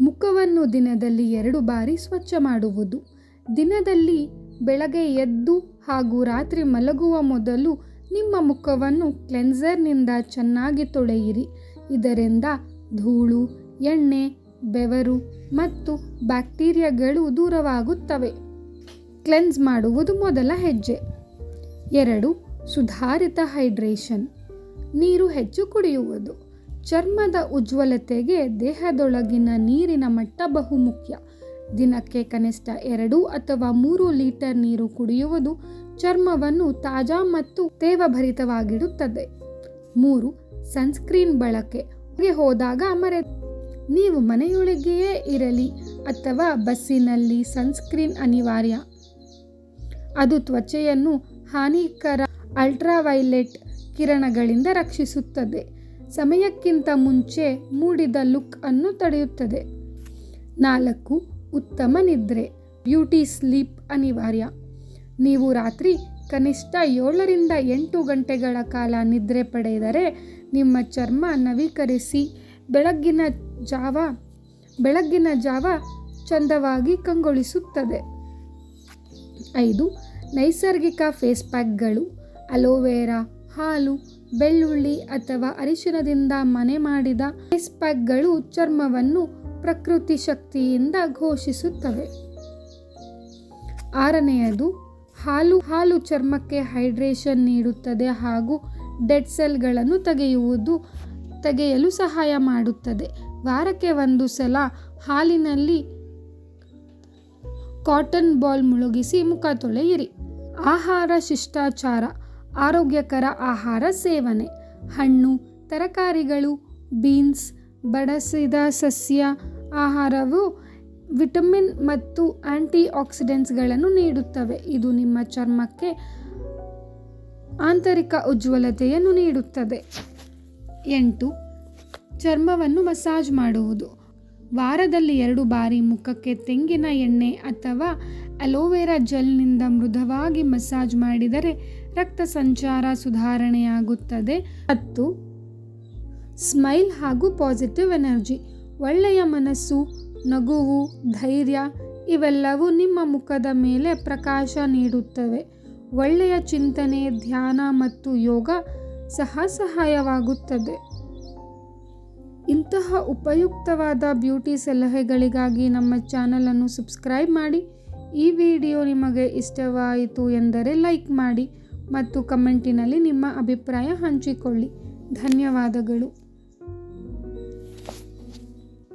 ಮುಖವನ್ನು ದಿನದಲ್ಲಿ ಎರಡು ಬಾರಿ ಸ್ವಚ್ಛ ಮಾಡುವುದು. ದಿನದಲ್ಲಿ ಬೆಳಗ್ಗೆ ಎದ್ದು ಹಾಗೂ ರಾತ್ರಿ ಮಲಗುವ ಮೊದಲು ನಿಮ್ಮ ಮುಖವನ್ನು ಕ್ಲೆನ್ಸರ್ನಿಂದ ಚೆನ್ನಾಗಿ ತೊಳೆಯಿರಿ. ಇದರಿಂದ ಧೂಳು, ಎಣ್ಣೆ, ಬೆವರು ಮತ್ತು ಬ್ಯಾಕ್ಟೀರಿಯಾಗಳು ದೂರವಾಗುತ್ತವೆ. ಕ್ಲೆನ್ಸ್ ಮಾಡುವುದು ಮೊದಲ ಹೆಜ್ಜೆ. ಎರಡು, ಸುಧಾರಿತ ಹೈಡ್ರೇಷನ್. ನೀರು ಹೆಚ್ಚು ಕುಡಿಯುವುದು. ಚರ್ಮದ ಉಜ್ವಲತೆಗೆ ದೇಹದೊಳಗಿನ ನೀರಿನ ಮಟ್ಟ ಬಹುಮುಖ್ಯ. ದಿನಕ್ಕೆ ಕನಿಷ್ಠ ಎರಡು ಅಥವಾ ಮೂರು ಲೀಟರ್ ನೀರು ಕುಡಿಯುವುದು ಚರ್ಮವನ್ನು ತಾಜಾ ಮತ್ತು ತೇವಭರಿತವಾಗಿಡುತ್ತದೆ. ಮೂರು, ಸನ್ಸ್ಕ್ರೀನ್ ಬಳಕೆ. ಹೋದಾಗ ಮರೆ ನೀವು ಮನೆಯೊಳಗೆಯೇ ಇರಲಿ ಅಥವಾ ಬಸ್ಸಿನಲ್ಲಿ ಸನ್ಸ್ಕ್ರೀನ್ ಅನಿವಾರ್ಯ. ಅದು ತ್ವಚೆಯನ್ನು ಹಾನಿಕರ ಅಲ್ಟ್ರಾವೈಲೆಟ್ ಕಿರಣಗಳಿಂದ ರಕ್ಷಿಸುತ್ತದೆ. ಸಮಯಕ್ಕಿಂತ ಮುಂಚೆ ಮೂಡಿದ ಲುಕ್ ಅನ್ನು ತಡೆಯುತ್ತದೆ. ನಾಲ್ಕು, ಉತ್ತಮ ನಿದ್ರೆ, ಬ್ಯೂಟಿ ಸ್ಲೀಪ್ ಅನಿವಾರ್ಯ. ನೀವು ರಾತ್ರಿ ಕನಿಷ್ಠ ಏಳರಿಂದ ಎಂಟು ಗಂಟೆಗಳ ಕಾಲ ನಿದ್ರೆ ಪಡೆದರೆ ನಿಮ್ಮ ಚರ್ಮ ನವೀಕರಿಸಿ ಬೆಳಗ್ಗಿನ ಜಾವ ಬೆಳಗ್ಗಿನ ಜಾವ ಚಂದವಾಗಿ ಕಂಗೊಳಿಸುತ್ತದೆ. ಐದು, ನೈಸರ್ಗಿಕ ಫೇಸ್ ಪ್ಯಾಕ್ಗಳು, ಅಲೋವೆರಾ ಹಾಲು, ಬೆಳ್ಳುಳ್ಳಿ ಅಥವಾ ಅರಿಶಿನದಿಂದ ಮನೆ ಮಾಡಿದ ಫೇಸ್ ಪ್ಯಾಕ್ಗಳು ಚರ್ಮವನ್ನು ಪ್ರಕೃತಿ ಶಕ್ತಿಯಿಂದ ಘೋಷಿಸುತ್ತವೆ. ಆರನೆಯದು, ಹಾಲು ಹಾಲು ಚರ್ಮಕ್ಕೆ ಹೈಡ್ರೇಷನ್ ನೀಡುತ್ತದೆ ಹಾಗೂ ಡೆಡ್ ಸೆಲ್ಗಳನ್ನು ತೆಗೆಯುವುದು, ತೆಗೆಯಲು ಸಹಾಯ ಮಾಡುತ್ತದೆ. ವಾರಕ್ಕೆ ಒಂದು ಸಲ ಹಾಲಿನಲ್ಲಿ ಕಾಟನ್ ಬಾಲ್ ಮುಳುಗಿಸಿ ಮುಖ ತೊಳೆಯಿರಿ. ಆಹಾರ ಶಿಷ್ಟಾಚಾರ ಆರೋಗ್ಯಕರ ಆಹಾರ ಸೇವನೆ. ಹಣ್ಣು, ತರಕಾರಿಗಳು, ಬೀನ್ಸ್, ಬಡಸಿದ ಸಸ್ಯ ಆಹಾರವು ವಿಟಮಿನ್ ಮತ್ತು ಆಂಟಿ ಆಕ್ಸಿಡೆಂಟ್ಸ್ಗಳನ್ನು ನೀಡುತ್ತವೆ. ಇದು ನಿಮ್ಮ ಚರ್ಮಕ್ಕೆ ಆಂತರಿಕ ಉಜ್ವಲತೆಯನ್ನು ನೀಡುತ್ತದೆ. ಎಂಟು, ಚರ್ಮವನ್ನು ಮಸಾಜ್ ಮಾಡುವುದು. ವಾರದಲ್ಲಿ ಎರಡು ಬಾರಿ ಮುಖಕ್ಕೆ ತೆಂಗಿನ ಎಣ್ಣೆ ಅಥವಾ ಅಲೋವೆರಾ ಜೆಲ್ನಿಂದ ಮೃದುವಾಗಿ ಮಸಾಜ್ ಮಾಡಿದರೆ ರಕ್ತ ಸಂಚಾರ ಸುಧಾರಣೆಯಾಗುತ್ತದೆ ಮತ್ತು ಸ್ಮೈಲ್ ಹಾಗೂ ಪಾಸಿಟಿವ್ ಎನರ್ಜಿ, ಒಳ್ಳೆಯ ಮನಸ್ಸು, ನಗುವು, ಧೈರ್ಯ ಇವೆಲ್ಲವೂ ನಿಮ್ಮ ಮುಖದ ಮೇಲೆ ಪ್ರಕಾಶ ನೀಡುತ್ತವೆ. ಒಳ್ಳೆಯ ಚಿಂತನೆ, ಧ್ಯಾನ ಮತ್ತು ಯೋಗ ಸಹ ಸಹಾಯವಾಗುತ್ತದೆ. ಇಂತಹ ಉಪಯುಕ್ತವಾದ ಬ್ಯೂಟಿ ಸಲಹೆಗಳಿಗಾಗಿ ನಮ್ಮ ಚಾನಲನ್ನು ಸಬ್ಸ್ಕ್ರೈಬ್ ಮಾಡಿ. ಈ ವಿಡಿಯೋ ನಿಮಗೆ ಇಷ್ಟವಾಯಿತು ಎಂದರೆ ಲೈಕ್ ಮಾಡಿ ಮತ್ತು ಕಮೆಂಟಿನಲ್ಲಿ ನಿಮ್ಮ ಅಭಿಪ್ರಾಯ ಹಂಚಿಕೊಳ್ಳಿ. ಧನ್ಯವಾದಗಳು.